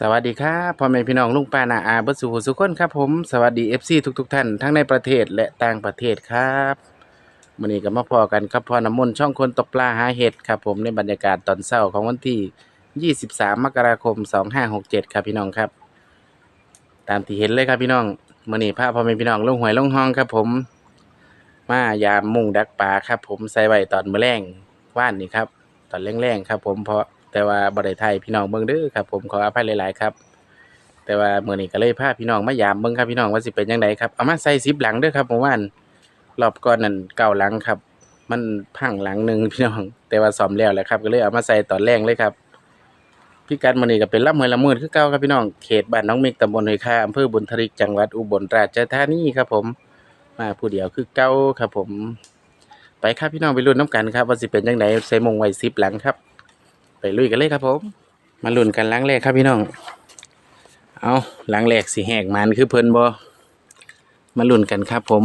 สวัสดีครับพ่อแม่พี่น้องลุงป้านาอาเบิดสุขสุขคนครับผมสวัสดีเอฟซีทุกๆ ท่านทั้งในประเทศและต่างประเทศครับมื้อนี้ก็มาพอกันครับพ่อน้ำมนต์ช่องคนตกปลาหาเห็ดครับผมในบรรยากาศตอนเช้าของวันที่ 23 มกราคม 2567 ครับพี่น้องครับ ตามที่เห็นเลยครับพี่น้องมื้อนี้พาพ่อแม่พี่น้องลงหวยลงห้องครับผม มายามมุ่งดักปลาครับผมใส่ไว้ตอนมื้อแรงว่านนี่ครับ ตอนแรงๆครับ ผมเพราะ แต่ว่าบ่ได้ไทยพี่น้องเบิ่งเด้อครับ ผมขออภัยหลาย ๆ ครับ แต่ว่าเมื้อนี้ก็เลยพาพี่น้องมายามเบิ่งครับพี่น้องว่าสิเป็นจังไดครับเอามาใส่10หลังเด้อครับเมื่อวานรอบก่อนนั่นเก้าหลังครับ มันพังหลังหนึ่งพี่น้อง แต่ว่าซ่อมแล้วแหละครับ ก็เลยเอามาใส่ตอนแรงเลยครับพี่กัดมื้อนี้ก็เป็นลำห้วยละมืดคือเก่าครับพี่น้องเขตบ้านน้องเมกตำบลห้วยคาอำเภอบุญทริกจังหวัดอุบลราชธานีครับผม มาผู้เดียวคือเก่าครับผม ไปครับพี่น้องไปลุ้นน้ำกันครับว่าสิเป็นจังไดใส่มงไว้10หลังครับ ไปลุยกันเลยครับผม มาลุ้นกันหลังแรกครับพี่น้อง เอาหลังแรกสิแหกมันคือเพลินบ่มาลุ้นกันครับผม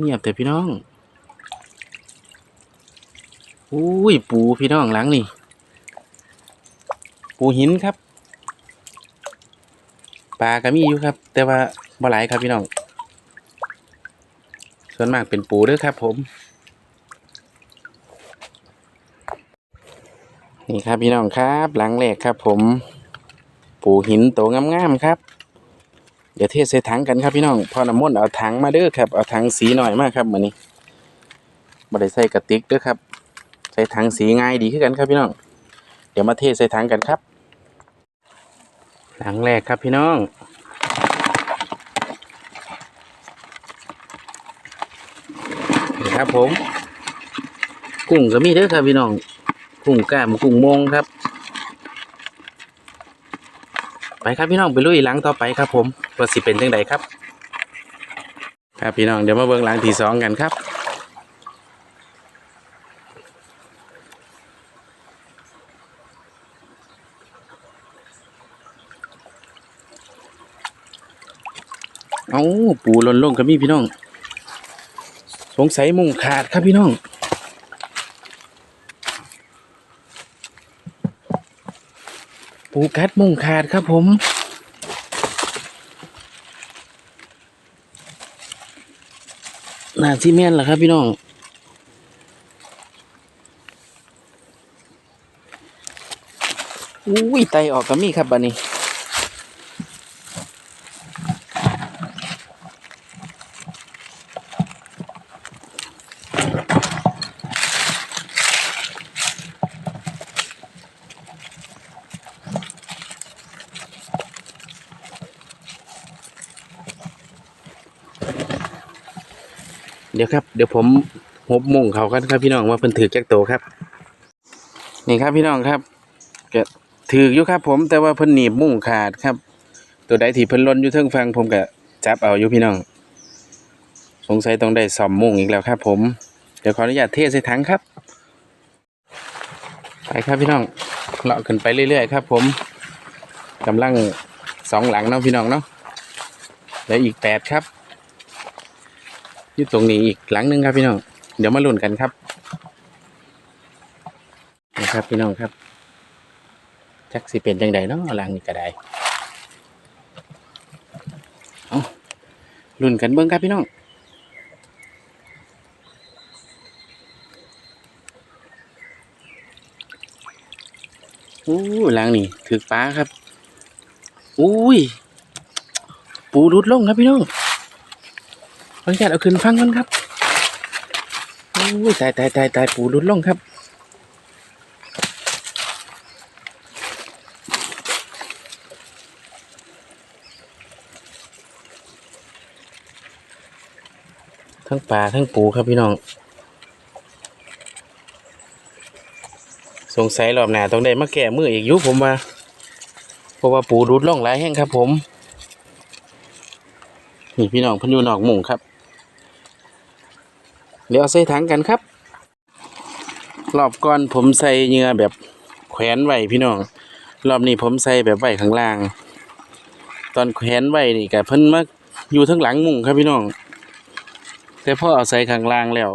เงียบแต่พี่น้อง อุ้ยปูพี่น้องหลังนี่ ปูหินครับ ปลาก็มีอยู่ครับ แต่ว่าบ่หลายครับพี่น้อง ส่วนมากเป็นปูด้อครับผม นี่ครับพี่น้องครับ หลังแรกครับผม ปูหินโตงามๆครับ เดี๋ยวเทใส่ถังกันครับพี่น้องพอน้ำมนต์เอาถังมาเด้อครับ เอาถังสีหน่อยมากครับมื้อนี้บ่ได้ใส่กระติกเด้อครับ ใส่ถังสีง่ายดีขึ้นกันครับพี่น้อง เดี๋ยวมาเทใส่ถังกันครับ หลังแรกครับพี่น้อง ครับ ผม กุ้งก็มีเด้อครับพี่น้อง กุ้งก้ามกุ้งมงครับ ไปครับพี่น้องไปลุยหลังต่อไปครับ ผมว่าสิเป็นจังไดครับ ครับพี่น้องเดี๋ยวมาเบิ่งหลังที่สองกันครับเอาปูหล่นลงก็มีพี่น้อง สงสัยมุงขาดครับพี่น้อง ปูกัดมุงขาดครับผมน่าซีเมนเหรอครับพี่น้องอุ้ยไตออกก็มีครับบันนี้ ดี๋ยวครับ เดี๋ยวผมหบมุ่งเขากันครับพี่น้องว่าเพิ่นถือแจ็คโตครับ นี่ครับพี่น้องครับก็ถืออยู่ครับ ผมแต่ว่าเพิ่นหนีบมุ่งขาดครับ ตัวใดที่เพิ่นล่นอยู่เทิงฟังผมก็จับเอาอยู่พี่น้อง สงสัยต้องได้ซ่อมมุ่งอีกแล้วครับ ผมเดี๋ยวขออนุญาตเทใส่ถังครับไปครับพี่น้องเลาะขึ้นไปเรื่อยๆครับ ผมกำลังสองหลังเนาะพี่น้องเนาะแล้วอีกแปดครับ อยู่ตรงนี้อีกหลังหนึงครับพี่น้อง เดี๋ยวมาลุ้นกันครับนะครับพี่น้องครับจักสิเป็นจังใดเนาะหลังนี้ก็ได้เอาลุ้นกันเบิ่งครับพี่น้องอู้หลังนี่ถือปลาครับ อุ้ย ปูรุดลงครับพี่น้อง ขออนุญาตเอาขึ้นฟังก่อนครับโอ้ยตายตายตายตายปูรุดล่องครับทั้งปลาทั้งปูครับพี่น้อง สงสัยรอบหน้าต้องได้มาแก้มืออีกยุผมว่าเพราะว่าปูรุดล่องหลายแห้งครับผม นี่พี่น้องพันยูนอกมุงครับ เดี๋ยวเอาใส่ถังกันครับ รอบก่อนผมใส่เหงื่อแบบแขวนไว้พี่น้อง รอบนี้ผมใส่แบบไว้ข้างล่าง ตอนแขวนไว้นี่ก็เพิ่นมาอยู่ทั้งหลังมุงครับพี่น้อง แต่พอเอาใส่ข้างล่างแล้ว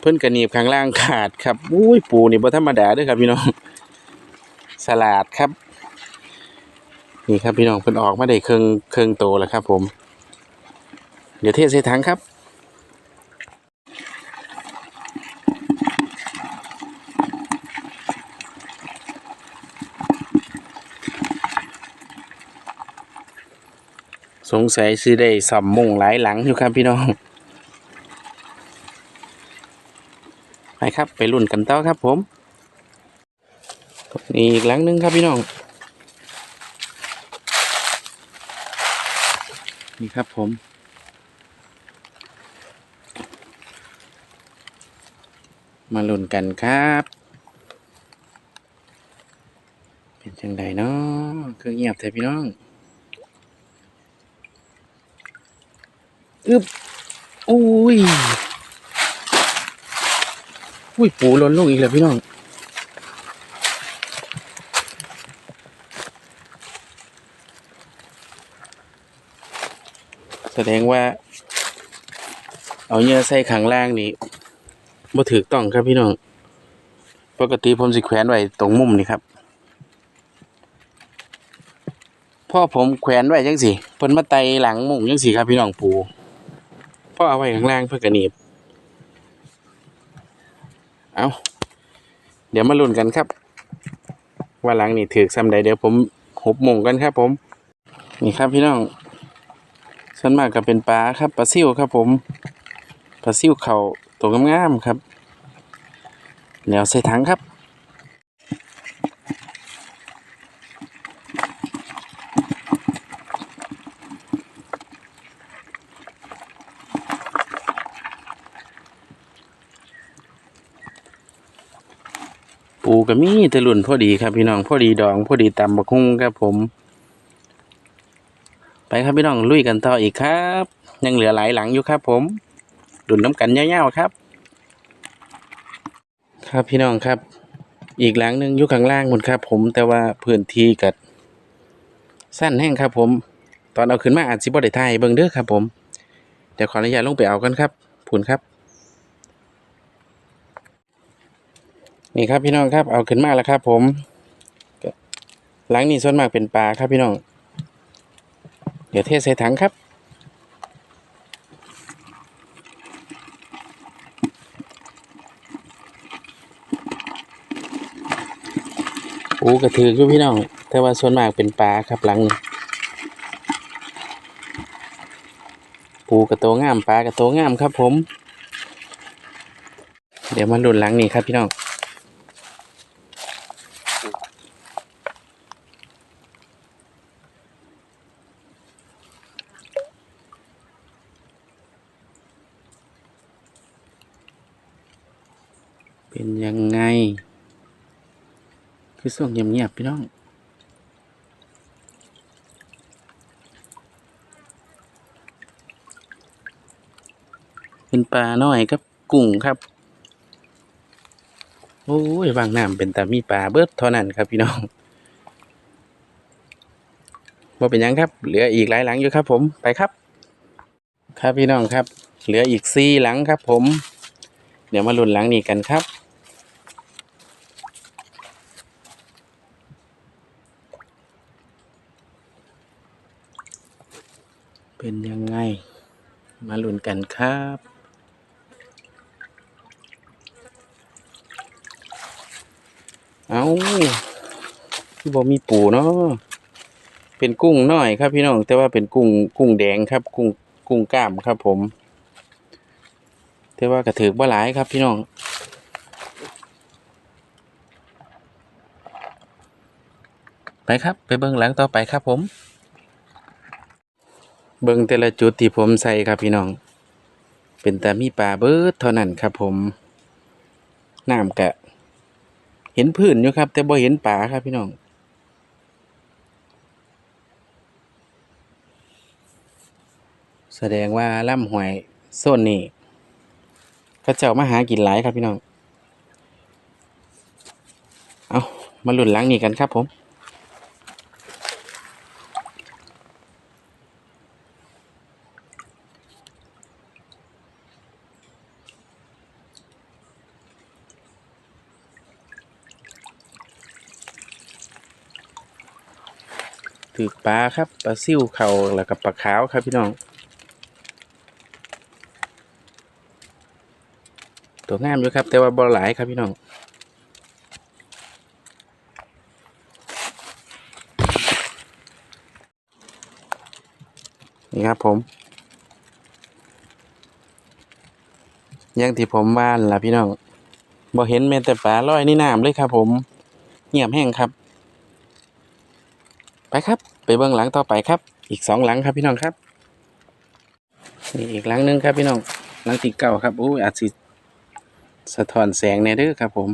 เพิ่นกระหนีบข้างล่างขาดครับอุ้ยปูนี่บ่ธรรมดาเด้อครับพี่น้องสลาดครับ นี่ครับพี่น้องเพิ่นออกมาได้เครื่องเครื่องโตแล้วครับ ผม เดี๋ยวเทใส่ถังครับ สงสัยสิได้สำมุงหลายหลังอยู่ครับพี่น้อง ไปครับไปรุ่นกันต่อครับผมนี่อีกหลังหนึงครับพี่น้อง นี่ครับผมมาลุ้นกันครับ เป็นจังไดเนาะคือเงียบแต่พี่น้อง อึบอุ้ย อุ้ย ปูล้นลงอีกแล้วพี่น้อง แสดงว่า เอาเนื้อใส่ข้างล่างนี่บ่ถูกต้องครับพี่น้อง ปกติผมสิแขวนไว้ตรงมุมนี่ครับ พ่อผมแขวนไว้จังสิเพิ่นมาไตหลังมุงจังสิครับพี่น้องปู พ่อเอาไว้ข้างล่างเพื่อกระหนีบ เอาเดี๋ยวมาลุ้นกันครับ ว่าหลังนี่ถือซ้ำใดเดี๋ยวผมหุบมงกันครับผม นี่ครับพี่น้องส่วนมากก็เป็นปลาครับปลาซิ่วครับผมปลาซิ่วเขาตัวงามๆครับเดี๋ยวใส่ถังครับ ก็มีแต่รุ่นพอดีครับพี่น้องพอดีดองพอดีตำบักฮุ่งครับผม ไปครับพี่น้องลุยกันต่ออีกครับ ยังเหลือหลายหลังอยู่ครับ ผมดุนน้ำกันยาวๆครับ ครับพี่น้องครับ อีกหลังหนึ่งอยู่ข้างล่างหมดครับ ผมแต่ว่าพื้นที่กัดสั้นแห้งครับ ผม ตอนเอาขึ้นมาอาจสิบ่ได้ถ่ายเบิ่งเด้อครับ ผมเดี๋ยวขออนุญาตลงไปเอากันครับผุนครับ นี่ครับพี่น้องครับเอาขึ้นมาแล้วครับ ผมก็หลังนี้ส่วนมากเป็นปลาครับพี่น้อง เดี๋ยวเทใส่ถังครับปูกระถือคือพี่น้อง แต่ว่าส่วนมากเป็นปลาครับหลังนี้ปูกระโตงามปลากระโตงามครับผม เดี๋ยวมาลุ้นหลังนี้ครับพี่น้อง เป็นยังไง คือส่วงเงียบๆพี่น้องเป็นปลาน้อยครับกุ้งครับ โอ้ยบางน้ำเป็นแต่มีปลาเบิดเท่านั้นครับพี่น้องว่าเป็นยังครับ เหลืออีกหลายหลังอยู่ครับ ผมไปครับ ครับพี่น้องครับ เหลืออีกสี่หลังครับ ผม เดี๋ยวมาลุ้นหลังนี้กันครับ เป็นยังไง มาลุ้นกันครับเอาที่บอกมีปูเนาะเป็นกุ้งน้อยครับพี่น้อง แต่ว่าเป็นกุ้งกุ้งแดงครับ กุ้งกุ้งกล้ามครับผม แต่ว่ากระถือบ่หลายครับพี่น้องไปครับ ไปเบิ้องหลังต่อไปครับผม เบิ่งแต่ละจุดที่ผมใส่ครับพี่น้อง เป็นแต่มีปลาเบิดเท่านั้นครับผมน้ำกะ เห็นพื้นอยู่ครับ แต่บ่เห็นปลาครับพี่น้องแสดงว่าล่ำหวยโซนนี้เขาเจ้ามาหากินหลายครับพี่น้อง เอามาหลุนล้างนี่กันครับผม ถือปลาครับปลาซิ่วเขาแล้วกับปลาขาวครับพี่น้อง ตัวงามอยู่ครับ แต่ว่าบ่หลายครับพี่น้องนี่ครับผม ยังที่ผมว่านล่ะพี่น้องบ่เห็นแม้แต่ปลาลอยในี่น้ำเลยครับผม เงียบแห้งครับ ไปครับ ไปเบื้องหลังต่อไปครับ อีกสองหลังครับพี่น้องครับนี่อีกหลังหนึงครับพี่น้องหลังที่เก่าครับอู้อาจสิสะท้อนแสงแน่เด้อครับผม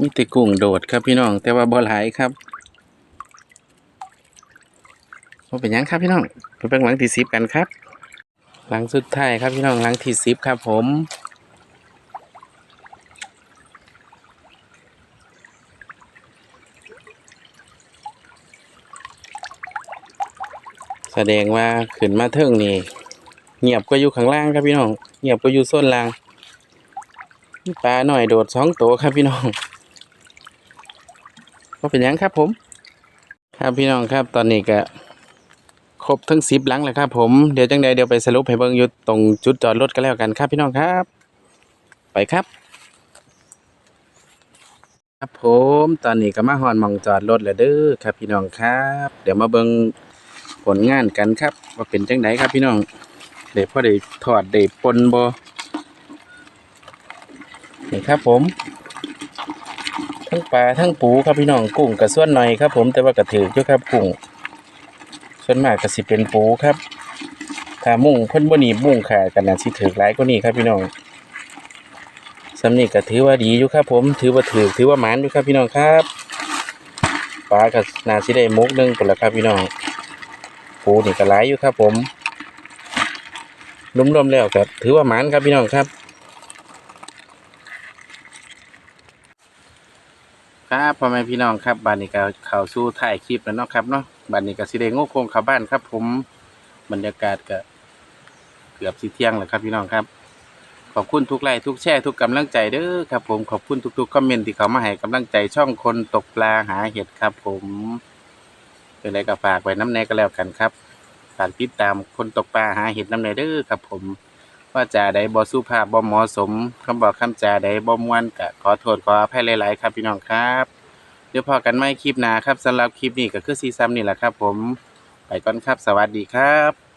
มีแต่กุ้งโดดครับพี่น้อง แต่ว่าบ่หลายครับ บ่าเป็นยังครับพี่น้องไปเบิ่งหลังที่สิบกันครับ หลังสุดท้ายครับพี่น้องหลังที่สิบครับผมแสดงว่าขึ้นมาเทิงนี่เงียบกว่าอยู่ข้างล่างครับพี่น้อง เงียบกว่าอยู่ส้นล่างปลาหน่อยโดดสองตัวครับพี่น้องก็เป็นยังครับผม ครับพี่น้องครับตอนนี้ก็ รบทั้งสิบหลังแล้วครับผมเดี๋ยวจังใดเดี๋ยวไปสรุปให้เบิ่งอยู่ตรงจุดจอดรถกันแล้วกันครับพี่น้องครับ ไปครับ ครับผมตอนนี้ก็มาฮอนมองจอดรถแล้วเด้อครับพี่น้องครับ เดี๋ยวมาเบิ่งผลงานกันครับ ว่าเป็นจังไดครับพี่น้องเดี๋ยวพอได้ถอดได้ปนบนี่ครับผมทั้งปลาทั้งปูครับพี่น้องกุ้งกระส่วนหน่อยครับ ผมแต่ว่ากระถืออยู่ครับกุ้ง ส่วนมากก็สิเป็นปูครับ ถ้ามุ่งเพิ่นบ่หนีบมุ่งขากันนะสิถือหลายกว่านี้ครับพี่น้องสำนี้ก็ถือว่าดีอยู่ครับ ผมถือว่าถือถือว่าหมานอยู่ครับพี่น้องครับปลาก็น่าสิได้มุกหนึงพุ่นละครับพี่น้องปูนี่ก็หลายอยู่ครับ ผมรวมๆแล้วก็ถือว่าหมานครับพี่น้องครับ ครับพ่อแม่พี่น้องครับบานนี้ก็เข้าสู่ถ่ายคลิปแล้วเนาะครับเนาะ บ้านนี้ก็สิได้โง่โคงข้าบ้านครับผมบรรยากาศก็เกือบสิเที่ยงแล้วครับพี่น้องครับ ขอบคุณทุกไลค์ทุกแชร์ทุกกำลังใจเด้อครับผมขอบคุณทุกๆคอมเมนต์ที่เขามาให้กำลังใจช่องคนตกปลาหาเห็ดครับผมเป็นไรก็ฝากไว้น้ำแน่ก็แล้วกันครับฝากติดตามคนตกปลาหาเห็ดน้ำแน่เด้อครับผมว่าจาใดบ่สุภาพบ่เหมาะสมคำบอกคำจาใดบ่ม่วนก็ขอโทษขออภัยหลาย ๆ ครับพี่น้องครับ เดี๋ยวพอกันไม่คลิปหน้าครับสำหรับคลิปนี้ก็คือซีซัมนี่แหละครับ ผมไปก่อนครับ สวัสดีครับ